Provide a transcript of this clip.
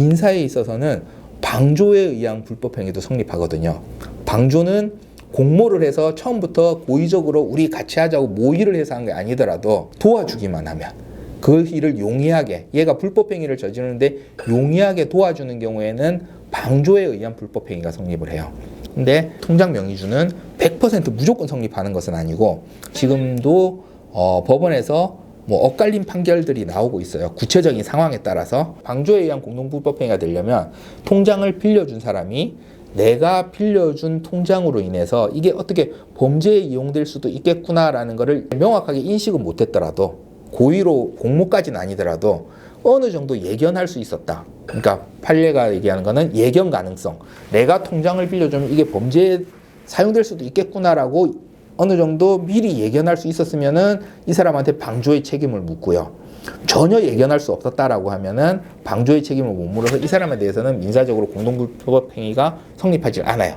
민사에 있어서는 방조에 의한 불법행위도 성립하거든요. 방조는 공모를 해서 처음부터 고의적으로 우리 같이 하자고 모의를 해서 한 게 아니더라도 도와주기만 하면 그 일을 용이하게 얘가 불법행위를 저지르는데 용이하게 도와주는 경우에는 방조에 의한 불법행위가 성립을 해요. 근데 통장 명의주는 100% 무조건 성립하는 것은 아니고 지금도 어, 법원에서 뭐 엇갈린 판결들이 나오고 있어요. 구체적인 상황에 따라서 방조에 의한 공동불법행위가 되려면 통장을 빌려준 사람이 내가 빌려준 통장으로 인해서 이게 어떻게 범죄에 이용될 수도 있겠구나라는 것을 명확하게 인식은 못했더라도 고의로 공모까지는 아니더라도 어느 정도 예견할 수 있었다. 그러니까 판례가 얘기하는 거는 예견 가능성. 내가 통장을 빌려주면 이게 범죄에 사용될 수도 있겠구나라고 어느 정도 미리 예견할 수 있었으면은 이 사람한테 방조의 책임을 묻고요. 전혀 예견할 수 없었다라고 하면은 방조의 책임을 못 물어서 이 사람에 대해서는 민사적으로 공동불법 행위가 성립하지 않아요.